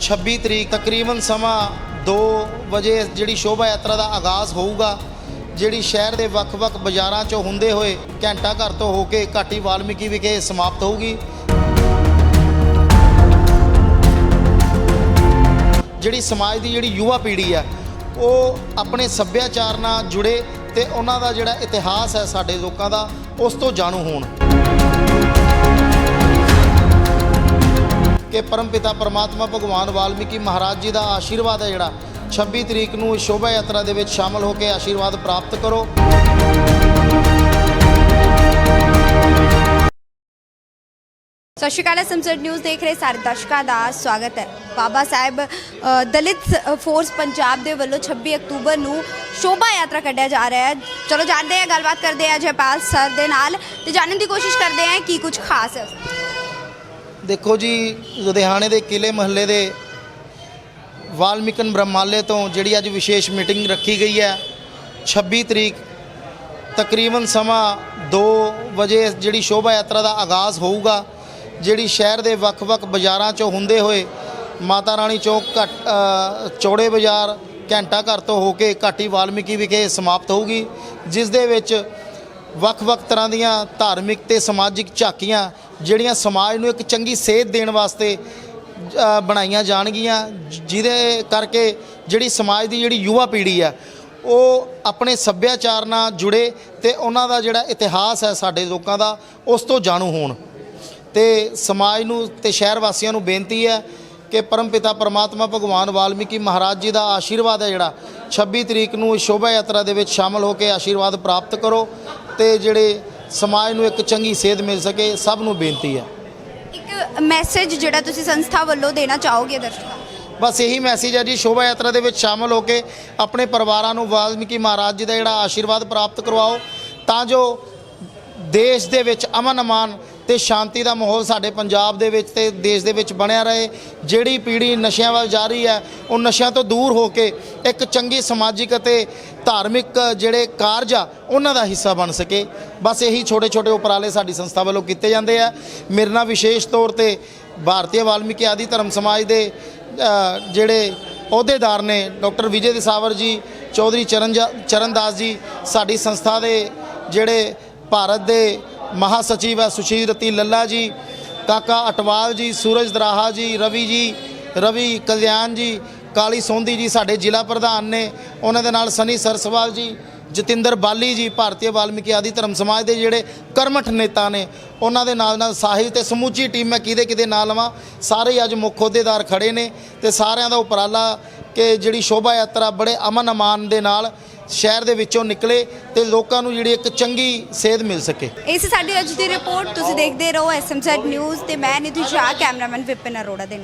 26 ਤਰੀਕ ਤਕਰੀਬਨ ਸਮਾਂ 2 ਵਜੇ ਜਿਹੜੀ ਸ਼ੋਭਾ ਯਾਤਰਾ ਦਾ ਆਗਾਜ਼ ਹੋਊਗਾ, ਜਿਹੜੀ ਸ਼ਹਿਰ ਦੇ ਵੱਖ-ਵੱਖ ਬਾਜ਼ਾਰਾਂ 'ਚੋਂ ਹੁੰਦੇ ਹੋਏ ਘੰਟਾ ਘਰ ਤੋਂ ਹੋ ਕੇ ਘਾਟੀ ਵਾਲਮੀਕੀ ਵਿਖੇ ਸਮਾਪਤ ਹੋਊਗੀ। ਜਿਹੜੀ ਸਮਾਜ ਦੀ ਜਿਹੜੀ ਯੁਵਾ ਪੀੜ੍ਹੀ ਆ, ਉਹ ਆਪਣੇ ਸੱਭਿਆਚਾਰ ਨਾਲ ਜੁੜੇ ਤੇ ਉਹਨਾਂ ਦਾ ਜਿਹੜਾ ਇਤਿਹਾਸ ਹੈ ਸਾਡੇ ਲੋਕਾਂ ਦਾ, ਉਸ ਤੋਂ ਜਾਣੂ ਹੋਣ। ਕਿ ਪਰਮਪਿਤਾ ਪਰਮਾਤਮਾ ਭਗਵਾਨ ਵਾਲਮੀਕੀ ਮਹਾਰਾਜ ਜੀ ਦਾ ਆਸ਼ੀਰਵਾਦ ਹੈ ਜਿਹੜਾ। 26 ਤਰੀਕ ਨੂੰ ਸ਼ੋਭਾ ਯਾਤਰਾ ਦੇ ਵਿੱਚ ਸ਼ਾਮਲ ਹੋ ਕੇ ਆਸ਼ੀਰਵਾਦ ਪ੍ਰਾਪਤ ਕਰੋ। ਸਤਿ ਸ਼੍ਰੀ ਅਕਾਲ ਸੰਸਦ ਨਿਊਜ਼ ਦੇਖ ਰਹੇ ਸਾਰੇ ਦਰਸ਼ਕਾਂ ਦਾ ਸਵਾਗਤ ਹੈ। ਬਾਬਾ ਸਾਹਿਬ ਦਲਿਤ ਫੋਰਸ ਪੰਜਾਬ ਦੇ ਵੱਲੋਂ 26 ਅਕਤੂਬਰ ਨੂੰ ਸ਼ੋਭਾ ਯਾਤਰਾ ਕੱਢਿਆ ਜਾ ਰਿਹਾ ਹੈ। ਚਲੋ ਜਾਣਦੇ ਹਾਂ, ਗੱਲਬਾਤ ਕਰਦੇ ਹਾਂ ਜੈਪਾਲ ਸਰ ਦੇ ਨਾਲ ਤੇ ਜਾਣਨ ਦੀ ਕੋਸ਼ਿਸ਼ ਕਰਦੇ ਹਾਂ ਕੀ ਕੁਝ ਖਾਸ ਹੈ ਦੇਖੋ ਜੀ, ਲੁਧਿਆਣੇ ਦੇ ਕਿਲੇ ਮਹੱਲੇ ਦੇ ਵਾਲਮੀਕਨ ਬ੍ਰਹਮਾਲੇ ਤੋਂ ਜਿਹੜੀ ਅੱਜ ਵਿਸ਼ੇਸ਼ ਮੀਟਿੰਗ ਰੱਖੀ ਗਈ ਹੈ 26 ਤਰੀਕ, ਤਕਰੀਬਨ ਸਮਾਂ 2 ਵਜੇ ਜਿਹੜੀ ਸ਼ੋਭਾ ਯਾਤਰਾ ਦਾ ਆਗਾਜ਼ ਹੋਊਗਾ, ਜਿਹੜੀ ਸ਼ਹਿਰ ਦੇ ਵੱਖ-ਵੱਖ ਬਾਜ਼ਾਰਾਂ 'ਚੋਂ ਹੁੰਦੇ ਹੋਏ ਮਾਤਾ ਰਾਣੀ ਚੌਕ ਘੱਟ ਚੌੜੇ ਬਾਜ਼ਾਰ ਘੰਟਾ ਘਰ ਤੋਂ ਹੋ ਕੇ ਘਾਟੀ ਵਾਲਮੀਕੀ ਵਿਖੇ ਸਮਾਪਤ ਹੋਊਗੀ, ਜਿਸ ਦੇ ਵਿੱਚ ਵੱਖ-ਵੱਖ ਤਰ੍ਹਾਂ ਦੀਆਂ ਧਾਰਮਿਕ ਤੇ ਸਮਾਜਿਕ ਝਾਕੀਆਂ ਜਿਹੜੀਆਂ ਸਮਾਜ ਨੂੰ ਇੱਕ ਚੰਗੀ ਸੇਧ ਦੇਣ ਵਾਸਤੇ ਬਣਾਈਆਂ ਜਾਣਗੀਆਂ ਜਿਹਦੇ ਕਰਕੇ ਜਿਹੜੀ ਸਮਾਜ ਦੀ ਜਿਹੜੀ ਯੁਵਾ ਪੀੜ੍ਹੀ ਆ, ਉਹ ਆਪਣੇ ਸੱਭਿਆਚਾਰ ਨਾਲ ਜੁੜੇ ਤੇ ਉਹਨਾਂ ਦਾ ਜਿਹੜਾ ਇਤਿਹਾਸ ਹੈ ਸਾਡੇ ਲੋਕਾਂ ਦਾ, ਉਸ ਤੋਂ ਜਾਣੂ ਹੋਣ। ਤੇ ਸਮਾਜ ਨੂੰ ਤੇ ਸ਼ਹਿਰ ਵਾਸੀਆਂ ਨੂੰ ਬੇਨਤੀ ਹੈ ਕਿ ਪਰਮਪਿਤਾ ਪਰਮਾਤਮਾ ਭਗਵਾਨ ਵਾਲਮੀਕੀ ਮਹਾਰਾਜ ਜੀ ਦਾ ਆਸ਼ੀਰਵਾਦ ਹੈ ਜਿਹੜਾ 26 ਤਰੀਕ ਨੂੰ ਸ਼ੋਭਾ ਯਾਤਰਾ ਦੇ ਵਿੱਚ ਸ਼ਾਮਲ ਹੋ ਕੇ ਆਸ਼ੀਰਵਾਦ ਪ੍ਰਾਪਤ ਕਰੋ ਤੇ ਜਿਹੜੇ ਸਮਾਜ ਨੂੰ ਇੱਕ ਚੰਗੀ ਸੇਧ ਮਿਲ ਸਕੇ ਸਭ ਨੂੰ ਬੇਨਤੀ ਹੈ ਇੱਕ ਮੈਸੇਜ ਜਿਹੜਾ ਤੁਸੀਂ ਸੰਸਥਾ ਵੱਲੋਂ ਦੇਣਾ ਚਾਹੋਗੇ ਦਰਸ਼ਕਾਂ? ਬਸ ਇਹੀ ਮੈਸੇਜ ਹੈ ਜੀ ਸ਼ੋਭਾ ਯਾਤਰਾ ਦੇ ਵਿੱਚ ਸ਼ਾਮਲ ਹੋ ਕੇ ਆਪਣੇ ਪਰਿਵਾਰਾਂ ਨੂੰ ਵਾਲਮੀਕੀ ਮਹਾਰਾਜ ਜੀ ਦਾ ਜਿਹੜਾ ਆਸ਼ੀਰਵਾਦ ਪ੍ਰਾਪਤ ਕਰਵਾਓ ਤਾਂ ਜੋ ਦੇਸ਼ ਦੇ ਵਿੱਚ ਅਮਨ ਅਮਾਨ ਤੇ ਸ਼ਾਂਤੀ ਦਾ ਮਾਹੌਲ ਸਾਡੇ ਪੰਜਾਬ ਦੇ ਵਿੱਚ ਤੇ ਦੇਸ਼ ਦੇ ਵਿੱਚ ਬਣਿਆ ਰਹੇ। ਜਿਹੜੀ ਪੀੜ੍ਹੀ ਨਸ਼ਿਆਂ ਵੱਲ ਜਾ ਰਹੀ ਹੈ, ਉਹ ਨਸ਼ਿਆਂ ਤੋਂ ਦੂਰ ਹੋ ਕੇ ਇੱਕ ਚੰਗੀ ਸਮਾਜਿਕ ਅਤੇ ਧਾਰਮਿਕ ਜਿਹੜੇ ਕਾਰਜ ਆ, ਉਹਨਾਂ ਦਾ ਹਿੱਸਾ ਬਣ ਸਕੇ। ਬਸ ਇਹੀ ਛੋਟੇ ਛੋਟੇ ਉਪਰਾਲੇ ਸਾਡੀ ਸੰਸਥਾ ਵੱਲੋਂ ਕੀਤੇ ਜਾਂਦੇ ਆ। ਮੇਰੇ ਨਾਲ ਵਿਸ਼ੇਸ਼ ਤੌਰ ਤੇ ਭਾਰਤੀ ਵਾਲਮੀਕੀ ਆਦਿ ਧਰਮ ਸਮਾਜ ਦੇ ਜਿਹੜੇ ਅਹੁਦੇਦਾਰ ਨੇ, ਡਾਕਟਰ ਵਿਜੇ ਦਸਾਵਰ ਜੀ, ਚੌਧਰੀ ਚਰਨ ਚਰਨਦਾਸ ਜੀ, ਸਾਡੀ ਸੰਸਥਾ ਦੇ ਜਿਹੜੇ ਭਾਰਤ ਦੇ ਮਹਾ ਸਚਿਵ ਹੈ ਸੁਸ਼ੀਲ ਰਤੀ ਲੱਲਾ ਜੀ, ਕਾਕਾ ਅਟਵਾਲ ਜੀ, ਸੂਰਜ ਦਰਾਹਾ ਜੀ, ਰਵੀ ਜੀ, ਰਵੀ ਕਲਿਆਣ ਜੀ, ਕਾਲੀ ਸੋਂਧੀ ਜੀ ਸਾਡੇ ਜ਼ਿਲ੍ਹਾ ਪ੍ਰਧਾਨ ਨੇ, ਉਹਨਾਂ ਦੇ ਨਾਲ ਸਨੀ ਸਰਸਵਾਲ ਜੀ, ਜਤਿੰਦਰ ਬਾਲੀ ਜੀ, ਭਾਰਤੀ ਵਾਲਮੀਕੀ ਆਦਿ ਧਰਮ ਸਮਾਜ ਦੇ ਜਿਹੜੇ ਕਰਮਠ ਨੇਤਾ ਨੇ, ਉਹਨਾਂ ਦੇ ਨਾਲ ਨਾਲ ਸਾਹਿਬ ਤੇ ਸਮੁੱਚੀ ਟੀਮ ਮੈਂ ਕਿਹਦੇ ਕਿਹਦੇ ਨਾਲ ਲਵਾਂ ਸਾਰੇ ਹੀ ਅੱਜ ਮੁੱਖ ਅਹੁਦੇਦਾਰ ਖੜੇ ਨੇ ਤੇ ਸਾਰਿਆਂ ਦਾ ਉਪਰਾਲਾ ਕਿ ਜਿਹੜੀ ਸ਼ੋਭਾ ਯਾਤਰਾ ਬੜੇ ਅਮਨ ਅਮਾਨ ਦੇ ਨਾਲ ਸ਼ਹਿਰ ਦੇ ਵਿੱਚੋਂ ਨਿਕਲੇ ਤੇ ਲੋਕਾਂ ਨੂੰ ਜਿਹੜੀ ਇੱਕ ਚੰਗੀ ਸੇਧ ਮਿਲ ਸਕੇ ਇਹ ਸੀ ਸਾਡੀ ਅੱਜ ਦੀ ਰਿਪੋਰਟ ਤੁਸੀਂ ਦੇਖਦੇ ਰਹੋ ਐਸਐਮਜ਼ੈਡ ਨਿਊਜ਼ ਤੇ ਮੈਂ ਨਿਧੀ ਸ਼ਾਹ, ਕੈਮਰਾਮੈਨ ਵਿਪਨ ਅਰੋੜਾ ਦੇ ਨਾਲ।